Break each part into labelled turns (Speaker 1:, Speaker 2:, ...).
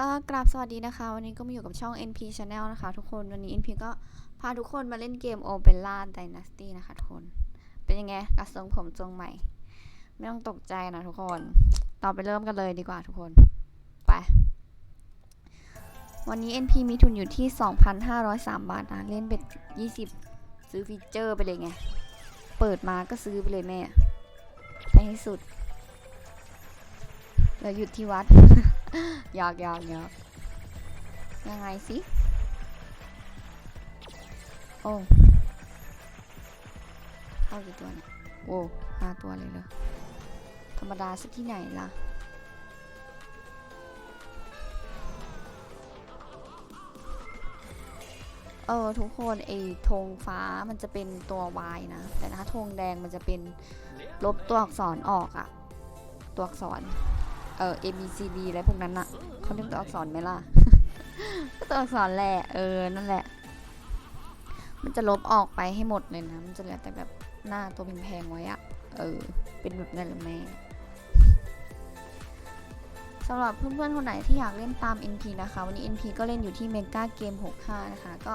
Speaker 1: ก็กราบสวัสดีนะคะ วันนี้ก็มาอยู่กับช่อง NP Channel นะคะทุกคนวันนี้ NP ก็พาทุกคนมาเล่นเกม Opera Dynasty นะคะทุกคน เป็นยังไงกระทรงผมทรงใหม่ ไม่ต้องตกใจนะทุกคน ต่อไปเริ่มกันเลยดีกว่าทุกคน ไป วันนี้ NP มีทุนอยู่ที่ 2,503 บาทนะเล่นเป็น20 ซื้อฟีเจอร์ไปเลยไง เปิดมาก็ซื้อไปเลยแม่ไปให้สุดแล้วหยุดที่วัด หยอกหยอกหยอกยังไงสิ โอ้เข้ากี่ตัวเนี่ยโอ้ห้าตัวเลยเหรอ ธรรมดาสักที่ไหนล่ะเออทุกคนไอ้ธงฟ้ามันจะเป็นตัว Y นะ แต่ถ้าธงแดงมันจะเป็นลบตัวอักษรออกอะตัวอักษร เออ A B C D อะไรพวกนั้นอะเขาเรียกตัวอักษรไหมล่ะ ก็ตัวอักษรแหละ เออ นั่นแหละ มันจะลบออกไปให้หมดเลยนะ มันจะเหลือแต่แบบหน้าตัวแพงๆไว้อะเออ เป็นแบบนั้นหรือแม่สำหรับเพื่อนๆคนไหนที่อยากเล่นตาม NP นะคะ วันนี้ NP ก็เล่นอยู่ที่ Mega Game 65 นะคะ ก็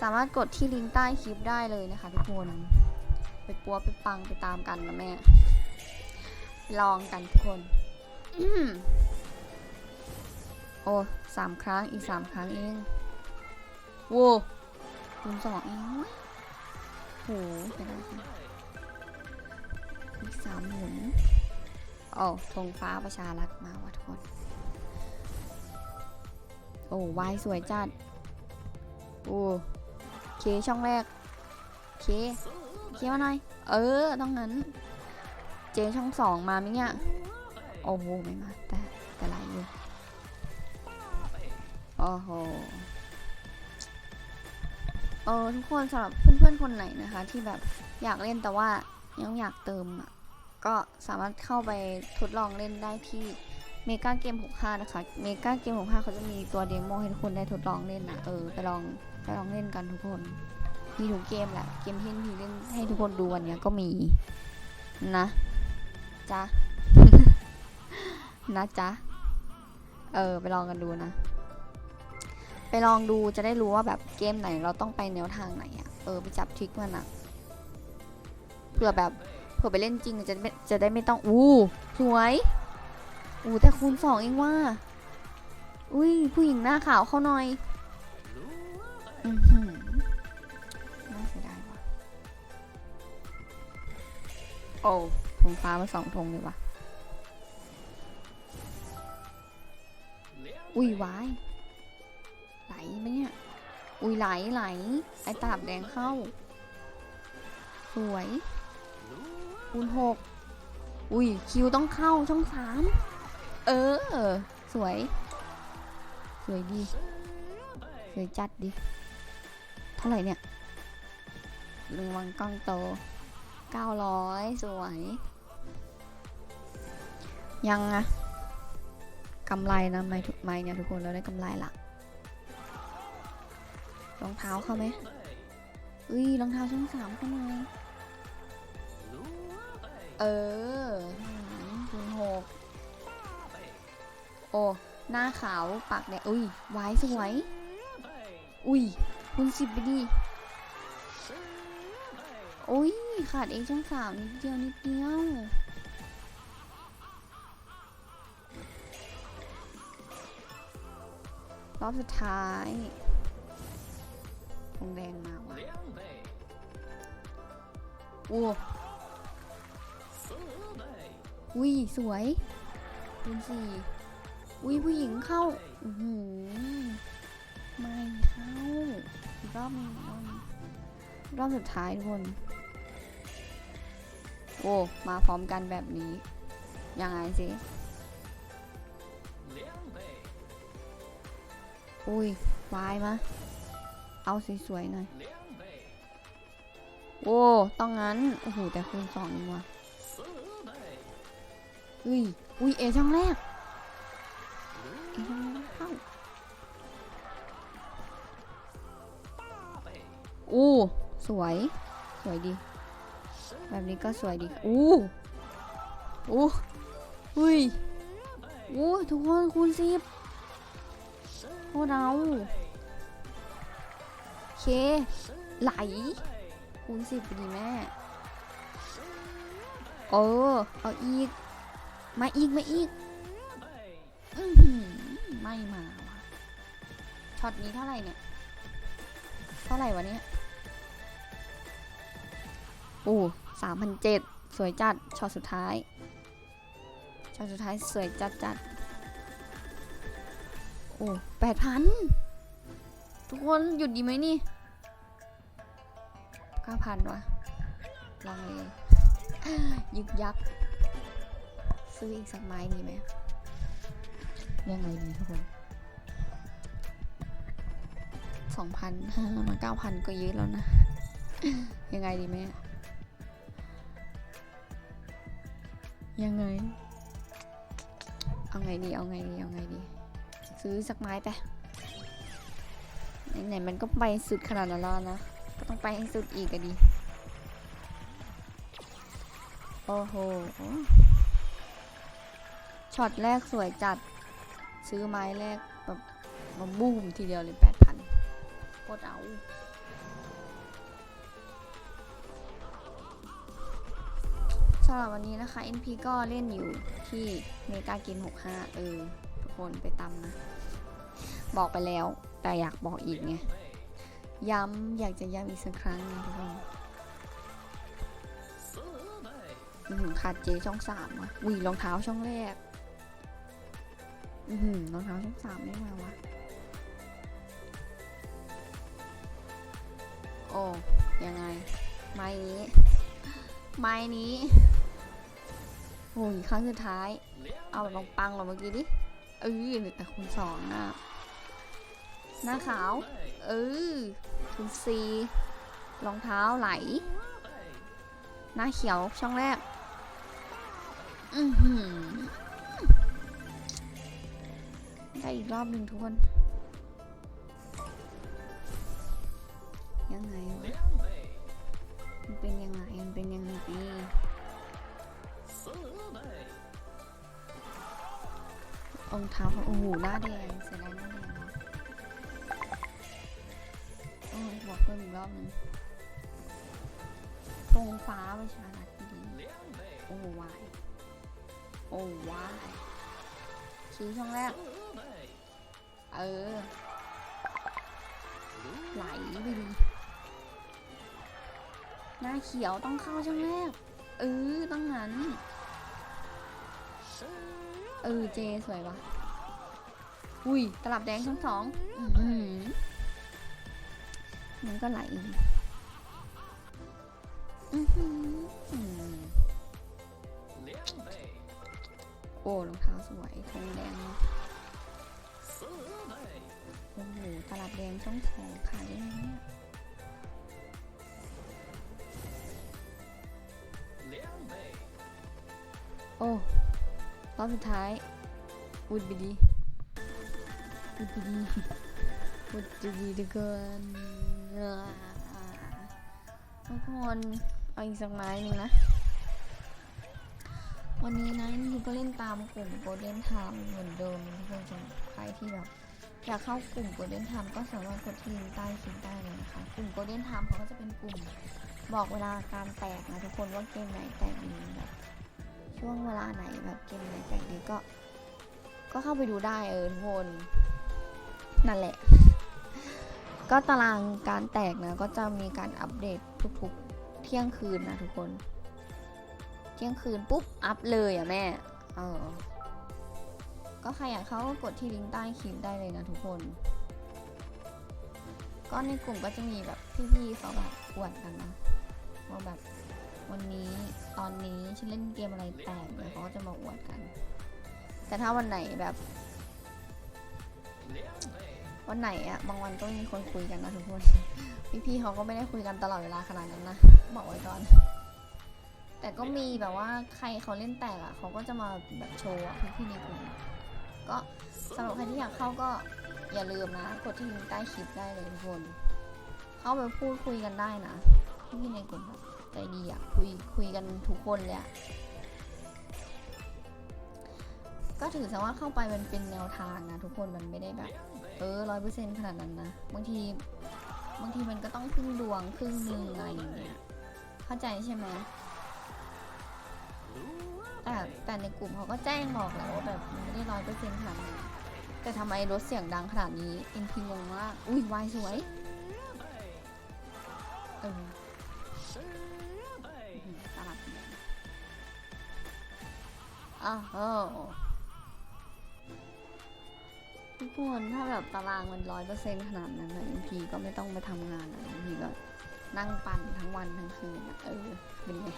Speaker 1: สามารถกดที่ลิงก์ใต้คลิปได้เลยนะคะทุกคน ไปปัวไปปังไปตามกันนะแม่ ลองกันทุกคน โอ้สามครั้งอีกสามครั้งเองโว้คูณสองเองเว้ยโหไปได้ค่ะอีกสามหมุนโอ้ธงฟ้าประชารัฐมาว่ะทุกคน โอ้วายสวยจัด โอ้เคช่องแรก เค เคมาหน่อย เออ ต้องงั้น เจช่องสองมาไหมเนี่ย โอ้โห ไม่มาแต่แต่หลายอยู่โอ้โหเออทุกคนสำหรับเพื่อนๆคนไหนนะคะ ที่แบบอยากเล่นแต่ว่ายังอยากเติมอะก็สามารถเข้าไปทดลองเล่นได้ที่เมกาเกม65 นะคะ เมกาเกม65เขาจะมีตัวเดโมให้ทุกคนได้ทดลองเล่นนะเออไปลองไปลองเล่นกันทุกคนมีทุกเกมแหละ เกมที่พี่เล่นให้ทุกคนดูวันนี้ก็มีนะจ้า นะจ๊ะ เออ ไปลองกันดูนะ ไปลองดูจะได้รู้ว่าแบบเกมไหนเราต้องไปแนวทางไหนอะเออ ไปจับทริกมันอะเผื่อแบบ เผื่อไปเล่นจริงจะไม่จะได้ไม่ต้อง อู้สวย อู้แต่คูณสองเองว่า อุ้ยผู้หญิงหน้าขาวเข้าหน่อย อือหือน่าเสียดายว่ะ โอ้ธงฟ้ามาสองธงเลยว่ะ อุ้ยวาย ไหลไหมเนี่ย อุ้ยไหลไหล ไอตาบแดงเข้า สวยคูณหกอุ้ยคิวต้องเข้าช่องสามเออ สวย สวยดี สวยจัดดิ เท่าไหร่เนี่ยรางวัลกล้องโต900สวย ยังอะ กำไรนะไม่ทุกไม่เนี่ยทุกคนเราได้กำไรลักรองเท้าเข้าไหมอุ้ยรองเท้าช่องสามเข้ามาเออคูณหกโอ้หน้าขาวปากแดงอุ้ยวายสวย อุ้ยคูณสิบไปดิอุ้ยขาดเองช่องสามนิดเดียวนิดเดียว รอบสุดท้ายธงแดงมาว่ะโอ้อุ้ย สวยคูณสี่อุ้ย ผู้หญิงเข้าอือหือไม่เข้าอีกรอบหนึงอีกรอบหนึ่งรอบสุดท้ายทุกคน โอ้ มาพร้อมกันแบบนี้ ยังไงสิ อุ้ยวายมา เอาสวยๆหน่อย โอ้ต้องงั้น โอ้โห แต่คูณสองเองว่ะอุ้ย อุ้ย เอช่องแรก เอช่องแรกเข้าอู้สวย สวยดี แบบนี้ก็สวยดี อู้อู้อุ้ยอู้ทุกคนคูณสิบ โอ้เราเค ไหล คูณสิบดีแม่เออเอาอีก มาอีก มาอีกอไม่มาวะช็อตนี้เท่าไหร่เนี่ย เท่าไหร่วะเนี่ย โอ้สามพันเจ็ดสวยจัด ช็อตสุดท้าย ช็อตสุดท้ายสวยจัดจัดโอ้ แปดพันทุกคนหยุดดีไหมนี่เก้าพันวะลองเลยยึกยักซื้ออีกสักไม้ดีไหมยังไงดีทุกคนสองพันมาเก้าพันก็เยอะแล้วนะ ยังไงดีแม่ยังไง เอาไงดี เอาไงดี ซื้อสักไม้ไปไหนๆมันก็ไปสุดขนาดนั้นแล้วนะ ก็ต้องไปให้สุดอีกอะดิโอ้โห ช็อตแรกสวยจัด ซื้อไม้แรกแบบมาบูมทีเดียวเลยแปดพันโคตรเอาสำหรับวันนี้นะคะ NP ก็เล่นอยู่ที่เมกาเกิน65 เออ ทุกคนไปตำนะ บอกไปแล้ว แต่อยากบอกอีกไง ย้ำอยากจะย้ำอีกสักครั้งหนึงทุกคนอือหือขาดเจช่องสามวะอุ้ยรองเท้าช่องแรก อือรองเท้าช่องสามไม่มาวะ โอ้ยังไง ไม้นี้ ไม้นี้โอ้ยครั้งสุดท้าย เอาแบบปังๆกว่าเมื่อกี้ดิเออแต่คูณสองอะ หน้าขาว เออคูณสี่รองเท้าไหล หน้าเขียวช่องแรก อือหือได้อีกรอบหนึ่งทุกคน ยังไงวะมันเป็นยังไง มันเป็นยังไงรองเท้าโอ้โหหน้าแดงเสียดายหน้าแดง เนาะโอ้ยบอกเพิ่มอีกรอบหนึงตรงฟ้าประชารัฐดีโอ้วายโอ้วายชี้ช่องแรก เออ ไหลไปดีหน้าเขียวต้องเข้าช่องแรก เออต้องงั้น เออเจสวยปะอุ้ย ตลับแดงทั้งสองอือ มันก็ไหลอีกอื้อหืออืมโอ้รองเท้าสวยธงแดงเนาะโอ้โหตลับแดงช่องสองขายได้ไหมเนี่ยโอ้รอบสุดท้ายอุดไปดีอุดไปดีอุดไปดีเหลือเกิน เอ่อทุกคนเอาอีกสักไม้หนึ่งนะ วันนี้นะนี่ก็เล่นตามกลุ่มโกลเด้นไทม์เหมือนเดิมทุกคนสำหรับใครที่แบบอยากเข้ากลุ่มโกลเด้นไทม์ก็สามารถกดที่ลิงก์ใต้คลิปได้เลยนะคะกลุ่มโกลเด้นไทม์เขาก็จะเป็นกลุ่มบอกเวลาการแตกนะทุกคนว่าเกมไหนแตกดีแบบช่วงเวลาไหนแบบเกมไหนแตกดีก็ ก็เข้าไปดูได้เออทุกคนนั่นแหละ ก็ตารางการแตกนะก็จะมีการอัปเดตทุกๆเที่ยงคืนนะทุกคน เที่ยงคืนปุ๊บอัพเลยอะแม่เออก็ใครอยากเข้าก็กดที่ลิงก์ใต้คลิปได้เลยนะทุกคน ก็ในกลุ่มก็จะมีแบบพี่ๆเขาแบบอวดกันนะว่าแบบวันนี้ตอนนี้ฉันเล่นเกมอะไรแปลกเนี่ยเขาก็จะมาอวดกัน แต่ถ้าวันไหนแบบ วันไหนอะบางวันก็มีคนคุยกันนะทุกคน พี่ๆเขาก็ไม่ได้คุยกันตลอดเวลาขนาดนั้นนะ บอกไว้ก่อน แต่ก็มีแบบว่าใครเขาเล่นแตกอะเขาก็จะมาแบบโชว์อะพี่ๆในกลุ่มก็สำหรับใครที่อยากเข้าก็อย่าลืมนะ กดที่ลิงก์ใต้คลิปได้เลยทุกคน เข้าไปพูดคุยกันได้นะพี่ๆในกลุ่มแบบใจดีอะคุยคุยกันทุกคนเลยอะก็ถือซะว่าเข้าไปมันเป็นแนวทางนะทุกคนมันไม่ได้แบบ เออร้อยเปอร์เซ็นต์ขนาดนั้นนะ บางที บางทีมันก็ต้องพึ่งดวงครึ่งหนึ่งอะไรอย่างเงี้ยเข้าใจใช่ไหมแต่แต่ในกลุ่มเขาก็แจ้งบอกแล้วว่าแบบมันไม่ได้ร้อยเปอร์เซ็นต์ขนาดนั้นแต่ทำไมรถเสียงดังขนาดนี้เอ็นพีงงมากอุ้ยวายสวยเออตลาดอ้าวโอ้ ทุกคนถ้าแบบตารางมันร้อยเปอร์เซ็นต์ขนาดนั้นนะอ็นพีก็ไม่ต้องไปทำงานอะเอ็นพีก็นั่งปั่นทั้งวันทั้งคืนอะเออเป็นไง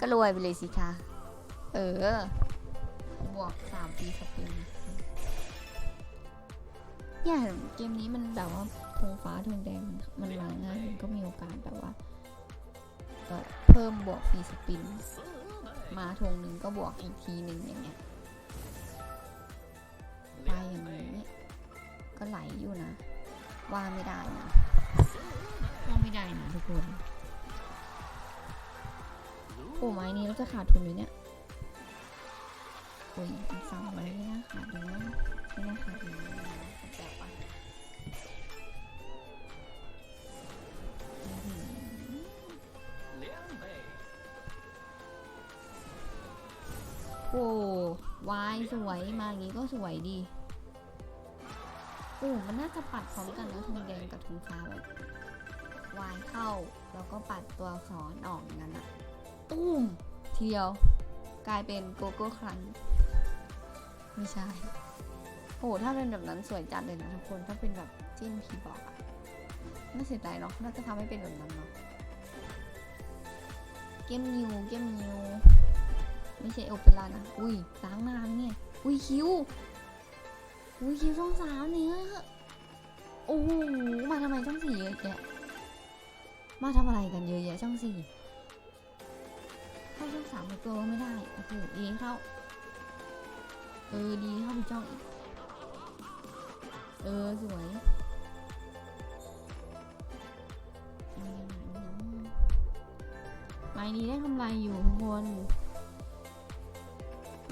Speaker 1: ก็รวยไปเลยสิคะเออบวกสามปีสปินเนี่ยเกมนี้มันแบบว่าธงฟ้าธงแดงมันมาง่ายมันก็มีโอกาสแบบว่าเพิ่มบวกฟรีสปิน มาธงหนึ่งก็บวกอีกทีหนึ่งอย่างเงี้ย ไปอย่างนี้ ก็ไหลอยู่นะ ว่าไม่ได้นะว่าไม่ได้นะทุกคนโอ้ไม้นี้เราจะขาดทุนเลยเนี่ยโอ้ยอีกสามไม้ไม่น่าขาดเลยนะไม่น่าขาดเลยนะแจกไปอื้อหือโอ้วายสวย มาอย่างนี้ก็สวยดี โอ้มันน่าจะปัดพร้อมกันนะทงแดงกับทงฟ้าแบบวายเข้า แล้วก็ปัดตัวอักษรออกงั้นอะตุ้มทีเดียว กลายเป็นโกโก้ครันช์ไม่ใช่โอ้ถ้าเป็นแบบนั้นสวยจัดเลยนะทุกคนถ้าเป็นแบบจิ้นพีบอกอะไม่เสียดายเนาะน่าจะทำให้เป็นแบบนั้นเนาะเกมนิวเกมนิวไม่ใช่โอเปร่านะ อุ้ยล้างน้ามเนี่ย อุ้ยคิว อุ้ยคิวช่องสามเนี่ยโอ้โหมาทำไมช่องสี่เยอะแยะมาทำอะไรกันเยอะแยะช่องสี่เข้าช่องสามไปตัวไม่ได้โอ้โหดีเข้าเออดีเข้าไปจ้องอีกเออสวยอืมลายนี้ได้กำไรอยู่ทุกคน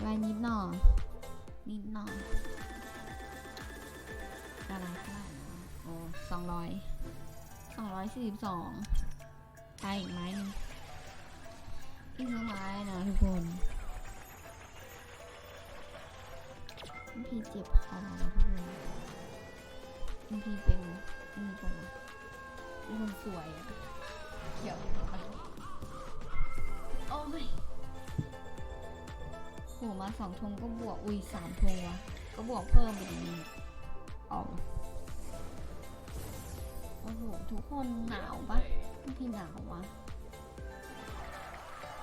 Speaker 1: ลายนิดหน่อยนิดหน่อย อะไรเท่าไหร่นะโอ้สองร้อยสองร้อยสี่สิบสองตายอีกไม้นึงอีกไม้นะทุกคนพี่เจ็บคอทุกคนพี่เป็นนี่ก่อนนะเป็นคนสวยอะเขียวโอ้ยโหมาสองทงก็บวก อุ้ยสามทงวะ ก็บวกเพิ่มอีกนิ ออกโอ้โห ทุกคนหนาวปะพี่หนาววะ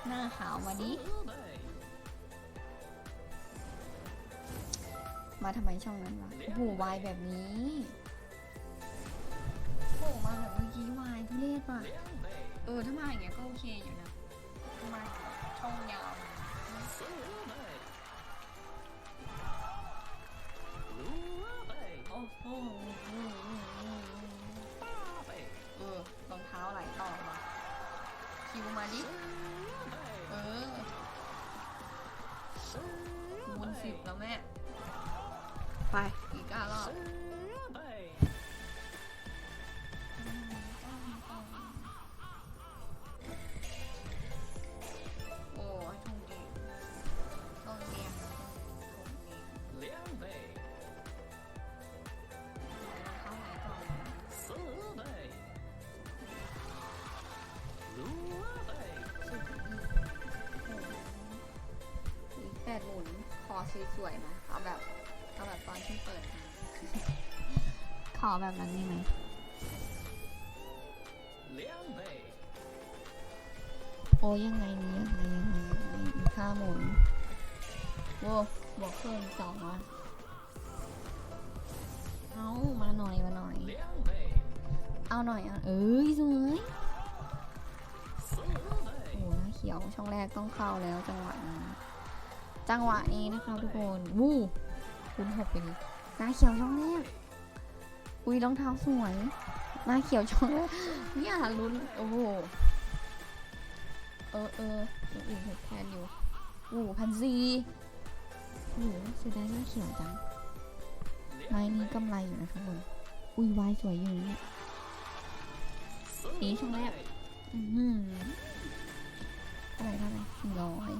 Speaker 1: หน้าขาวมาดิ มาทำไมช่องนั้นวะโอ้โหวายแบบนี้โอ้โหมาแบบเมื่อกี้วายทุเรศว่ะ เออ ถ้ามาอย่างเงี้ยก็โอเคอยู่นะถ้ามาช่องยาว เออรองเท้าไหลต่อมาคิวมาดิ เออมูลสิบแล้วแม่ ไป อีกห้ารอบ สวยๆนะเอาแบบเอาแบบตอนที่เปิดมาขอแบบนั้นได้ไหมโอ้ยังไงนี้ยังไงยังไงยังไงอีกห้าหมุนโว้บอกเพิ่มสองอะเอามาหน่อยมาหน่อย เอาหน่อยอะเอ้ยสวยโอ้หน้าเขียวช่องแรกต้องเข้าแล้วจังหวะนี้ จังหวะนี้นะคะทุกคนวู้คุณหกไปดิหน้าเขียวช่องแรกอุ้ยรองเท้าสวยหน้าเขียวช่องแรกเนี่ยลุ้นโอ้โหเออเออตัวอื่นหกแทนอยู่อู้พันซีโอ้โหเสียดายไม่เขียวจังไม้นี้กำไรอยู่นะทุกคนอุ้ยวายสวยอยู่เนี่ยสีช่องแรกอือหือเท่าไรเท่าไหร่สี่ร้อย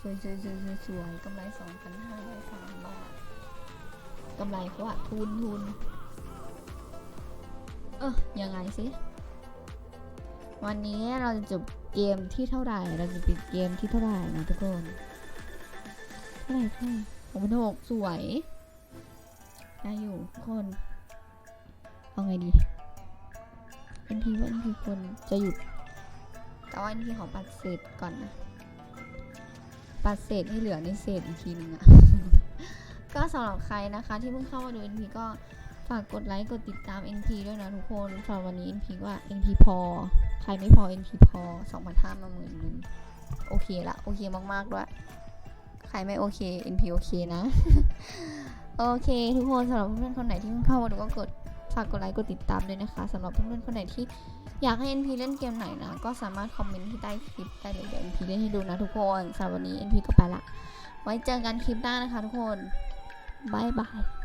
Speaker 1: สวยสวยสวยสวยสวยกำไรสองพันห้าร้อยสามบาทกำไรเขาอะทุนทุนเออยังไงสิวันนี้เราจะจบเกมที่เท่าไหร่ เราจะปิดเกมที่เท่าไหร่นะทุกคนเท่าไหร่เท่าไหร่ผมเป็นหกสวยได้อยู่ทุกคน เอาไงดีอ็นทีว่าอ็นทีควรจะหยุดแต่ว่าอ็นทีขอปัดเศษก่อนนะ ปัดเศษให้เหลือในเศษอีกทีนึงอะก็สำหรับใครนะคะที่เพิ่งเข้ามาดู NP ก็ฝากกดไลค์กดติดตาม NP ด้วยนะทุกคนสำหรับวันนี้ NP ว่า NP พอ ใครไม่พอ NP พอ2,500มาหมื่นหนึ่งโอเคละโอเคมากๆด้วย ใครไม่โอเค NP โอเคนะ โอเคทุกคนสำหรับเพื่อนๆคนไหนที่เพิ่งเข้ามาดูก็กดฝากกดไลค์กดติดตามด้วยนะคะสำหรับเพื่อนๆคนไหนที่ อยากให้ NP เล่นเกมไหนนะ ก็สามารถคอมเมนต์ที่ใต้คลิปได้เลยเดี๋ยว NP เล่นให้ดูนะทุกคนสำหรับวันนี้ NP ก็ไปละ ไว้เจอกันคลิปหน้านะคะทุกคนบายบาย